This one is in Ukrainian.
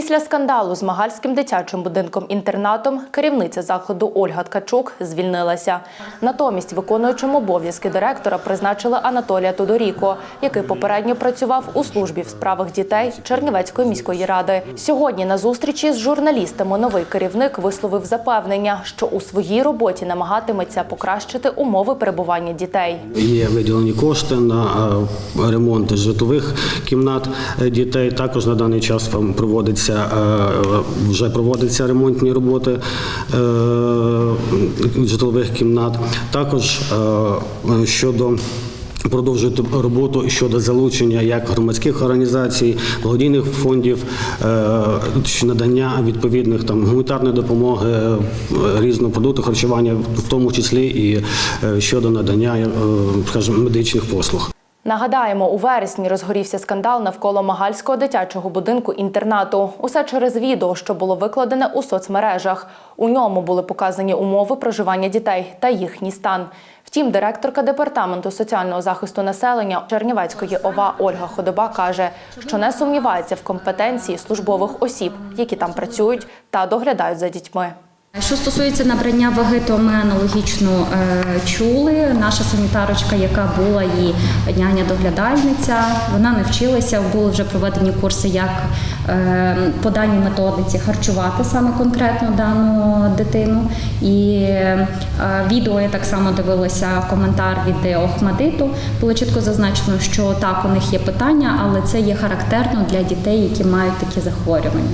Після скандалу з Магальським дитячим будинком-інтернатом керівниця закладу Ольга Ткачук звільнилася. Натомість виконуючим обов'язки директора призначили Анатолія Тодоріко, який попередньо працював у службі в справах дітей Чернівецької міської ради. Сьогодні на зустрічі з журналістами новий керівник висловив запевнення, що у своїй роботі намагатиметься покращити умови перебування дітей. Є виділені кошти на е, ремонт житлових кімнат е, дітей. Також на даний час там проводиться е, вже проводяться ремонтні роботи е, житлових кімнат. Також е, щодо Продовжують роботу щодо залучення як громадських організацій, благодійних фондів, надання відповідних там гуманітарної допомоги, різного продукту харчування, в тому числі і щодо надання, скажімо, медичних послуг. Нагадаємо, у вересні розгорівся скандал навколо Магальського дитячого будинку інтернату. Усе через відео, що було викладене у соцмережах. У ньому були показані умови проживання дітей та їхній стан. Втім, директорка департаменту соціального захисту населення Чернівецької ОВА Ольга Ходоба каже, що не сумнівається в компетенції службових осіб, які там працюють та доглядають за дітьми. Що стосується набрання ваги, то ми аналогічно е, чули. Наша санітарочка, яка була і няня-доглядальниця, вона не вчилася. Були вже проведені курси, як е, по даній методиці харчувати саме конкретно дану дитину. І е, відео я так само дивилася коментар від Охмадиту. Було чітко зазначено, що так у них є питання, але це є характерно для дітей, які мають такі захворювання.